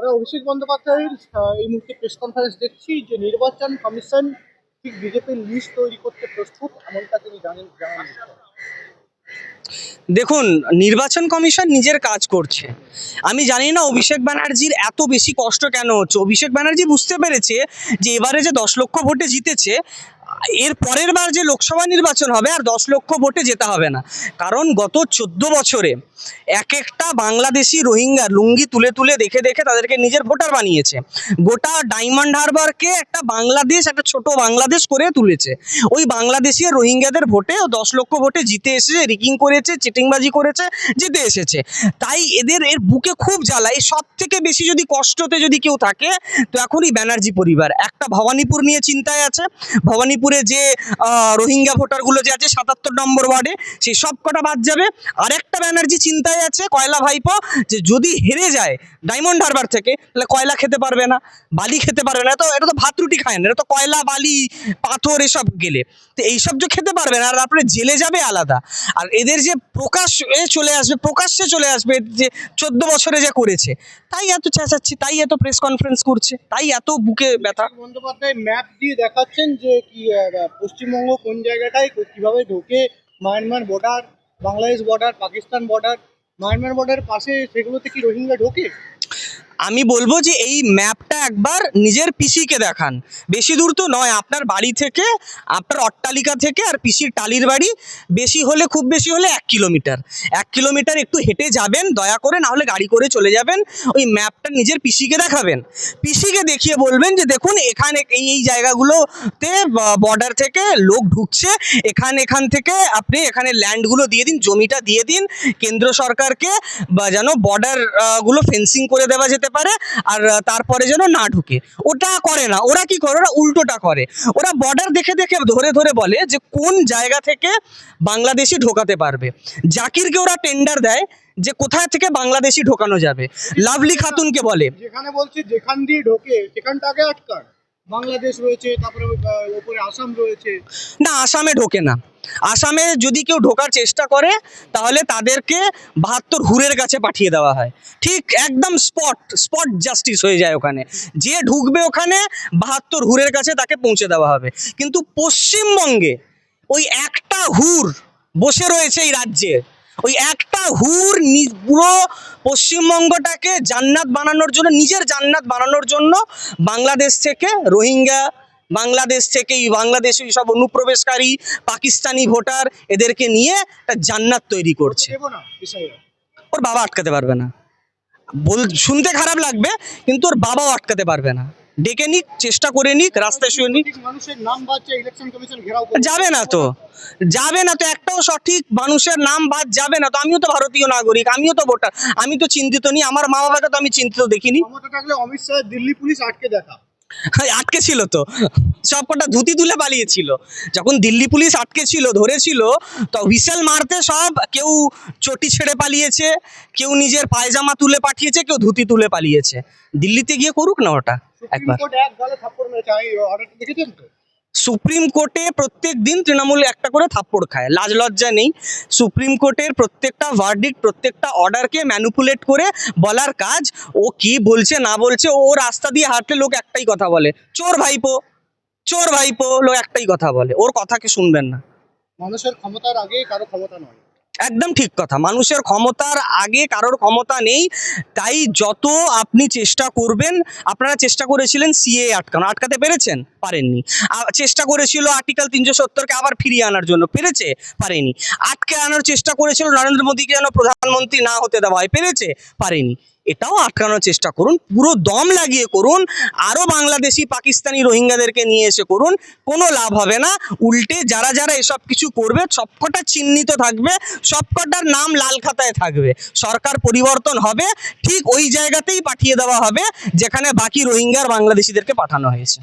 আমরা অভিষেক বন্দ্যোপাধ্যায়ের এই মুহূর্তে প্রেস কনফারেন্স দেখছি যে নির্বাচন কমিশন ঠিক বিজেপির লিস্ট তৈরি করতে প্রস্তুত, এমনটা তিনি জানেন জানান। দেখুন, নির্বাচন কমিশন নিজের কাজ করছে। আমি জানি না অভিষেক ব্যানার্জির এত বেশি কষ্ট কেন হচ্ছে। অভিষেক ব্যানার্জি বুঝতে পেরেছে যে এবারে যে দশ লক্ষ ভোটে জিতেছে, এর পরের বার যে লোকসভা নির্বাচন হবে আর দশ লক্ষ ভোটে যেতে হবে না। কারণ গত চোদ্দ বছরে এক একটা বাংলাদেশি রোহিঙ্গা লুঙ্গি তুলে তুলে দেখে দেখে তাদেরকে নিজের ভোটার বানিয়েছে। গোটা ডায়মন্ড হারবারকে একটা বাংলাদেশ, একটা ছোট বাংলাদেশ করে তুলেছে। ওই বাংলাদেশি রোহিঙ্গাদের ভোটে ও দশ লক্ষ ভোটে জিতে এসেছে রিকিং করেছে, চিটিংবাজি করেছে, জিতে এসেছে। তাই এদের, এর বুকে খুব জ্বালা এই সব থেকে বেশি যদি কষ্টতে যদি কেউ থাকে, তো এখনই ব্যানার্জি পরিবার। একটা ভবানীপুর নিয়ে চিন্তায় আছে। ভবানীপুরে যে রোহিঙ্গা ভোটারগুলো যে আছে, সাতাত্তর নম্বর ওয়ার্ডে, সেই সব কটা বাদ যাবে। আরেকটা ব্যানার্জি চিন্তায় আছে, কয়লা ভাইপো, যে যদি হেরে যায়, ডায়মন্ড হারবার থেকে, তাহলে কয়লা খেতে পারবে না, বালি খেতে পারবে না। তো এটা তো ভাত রুটি খায় না এটা তো কয়লা, বালি, পাথর এসব গেলে। তো এইসব যে খেতে পারবে না, আর তারপরে জেলে যাবে আলাদা। আর এদের যে প্রকাশ এ চলে আসবে, প্রকাশ্যে চলে আসবে যে চোদ্দ বছরে যা করেছে। তাই এত চেঁচাচ্ছি, তাই এত প্রেস কনফারেন্স করছে, তাই এত বুকে ব্যথা। বন্দ্যোপাধ্যায় ম্যাপ দিয়ে দেখাচ্ছেন যে কি পশ্চিমবঙ্গ কোন জায়গাটায় কীভাবে ঢোকে Myanmar border Bangladesh border Pakistan border Myanmar বর্ডারের পাশে সেগুলোতে কি রোহিঙ্গা ঢোকে? আমি বলব যে এই ম্যাপটা একবার নিজের পিসিকে দেখান। বেশি দূর তো নয়, আপনার বাড়ি থেকে, আপনার অট্টালিকা থেকে আর পিসির টালির বাড়ি, বেশি হলে, খুব বেশি হলে এক কিলোমিটার। এক কিলোমিটার একটু হেঁটে যাবেন, দয়া করে না হলে গাড়ি করে চলে যাবেন, ওই ম্যাপটা নিজের পিসিকে দেখাবেন। পিসিকে দেখিয়ে বলবেন যে, দেখুন, এখানে এই এই জায়গাগুলোতে বর্ডার থেকে লোক ঢুকছে। এখান এখান থেকে আপনি এখানে ল্যান্ডগুলো দিয়ে দিন, জমিটা দিয়ে দিন। কেন্দ্র সরকারকে, বা, যেন বর্ডারগুলো ফেন্সিং করে দেওয়া যেতে পারে আর তারপরে যেন না ঢুকে। ওটা করে না। ওরা কি করে? ওরা উল্টোটা করে। ওরা বর্ডার দেখে দেখে ধরে ধরে বলে যে কোন জায়গা থেকে বাংলাদেশি ঢোকাতে পারবে। জাকিরকে ওরা টেন্ডার দেয় যে কোথায় থেকে বাংলাদেশি ঢোকানো যাবে। লাভলি খাতুনকে বলে। যেখানে বলছি যেখান দিয়ে ঢোকে সেখানটাকে আটকান বাংলাদেশ রয়েছে তারপরে আসাম রয়েছে। না আসামে ঢোকে না। আসামে যদি কেউ ঢোকার চেষ্টা করে, তাহলে তাদেরকে বাহাত্তর হুরের কাছে পাঠিয়ে দেওয়া হয়। ঠিক একদম স্পট স্পট জাস্টিস হয়ে যায় ওখানে। যে ঢুকবে ওখানে, বাহাত্তর হুরের কাছে তাকে পৌঁছে দেওয়া হবে। কিন্তু পশ্চিমবঙ্গে ওই একটা হুর বসে রয়েছে এই রাজ্যে। ওই একটা হুর পুরো পশ্চিমবঙ্গটাকে জান্নাত বানানোর জন্য, নিজের জান্নাত বানানোর জন্য বাংলাদেশ থেকে রোহিঙ্গা বাংলাদেশ থেকেই বাংলাদেশি সব অনুপ্রবেশকারী পাকিস্তানি ভোটার এদেরকে নিয়ে একটা জান্নাত তৈরি করছে। ওর বাবা আটকাতে পারবে না। বল শুনতে খারাপ লাগবে কিন্তু ওর বাবাও আটকাতে পারবে না। ডেকে নিক চেষ্টা করে নিক রাস্তায় শুয়ে নিক। যাবে না তো। যাবে না তো একটাও সঠিক মানুষের নাম বাদ যাবে না তো। আমিও তো ভারতীয় নাগরিক আমিও তো ভোটার। আমি তো চিন্তিত নি আমার মা বাবাকে তো আমি চিন্তিত দেখিনি। অমিত শাহ দিল্লি পুলিশ আটকে দেখা আটকে ছিল তো। সব কটা ধুতি তুলে পালিয়েছিল। যখন দিল্লি পুলিশ আটকে ছিল ধরেছিল তো হুইসেল মারতে সব কেউ চটি ছেড়ে পালিয়েছে কেউ নিজের পায়জামা তুলে পাঠিয়েছে কেউ ধুতি তুলে পালিয়েছে। দিল্লিতে গিয়ে করুক না ওটা একবার। সুপ্রিম কোর্টে প্রত্যেক দিন তৃণমূল একটা করে থাপ্পড় খায়। লাজ লজ্জা নেই। সুপ্রিম কোর্টের প্রত্যেকটা ভার্ডিক প্রত্যেকটা অর্ডারকে ম্যানুপুলেট করে বলার কাজ, ও কি বলছে, না বলছে, ও রাস্তা দিয়ে হাঁটলে লোক একটাই কথা বলে। চোর ভাইপো চোর ভাইপো লোক একটাই কথা বলে। ওর কথাকে শুনবেন না? মানুষের ক্ষমতার আগে কারও ক্ষমতা নয়। একদম ঠিক কথা। মানুষের ক্ষমতার আগে কারোর ক্ষমতা নেই, তাই যত আপনি চেষ্টা করবেন, আপনারা চেষ্টা করেছিলেন সিএ আটকানো। আটকাতে পেরেছেন? পারেননি। চেষ্টা করেছিল আর্টিকেল তিনশো সত্তরকে আবার ফিরিয়ে আনার জন্য। পেরেছে? পারেনি। আটকে আনার চেষ্টা করেছিল নরেন্দ্র মোদীকে যেন প্রধানমন্ত্রী না হতে দেওয়া হয়। পেরেছে? পারেনি। এটাও আটকানোর চেষ্টা করুন। পুরো দম লাগিয়ে করুন। আরও বাংলাদেশি, পাকিস্তানি রোহিঙ্গাদেরকে নিয়ে এসে করুন। কোনো লাভ হবে না। উল্টে যারা যারা এসব কিছু করবে, সবকটা চিহ্নিত থাকবে, সবকটার নাম লাল খাতায় থাকবে। সরকার পরিবর্তন হবে। ঠিক ওই জায়গাতেই পাঠিয়ে দেওয়া হবে, যেখানে বাকি রোহিঙ্গার বাংলাদেশিদেরকে পাঠানো হয়েছে।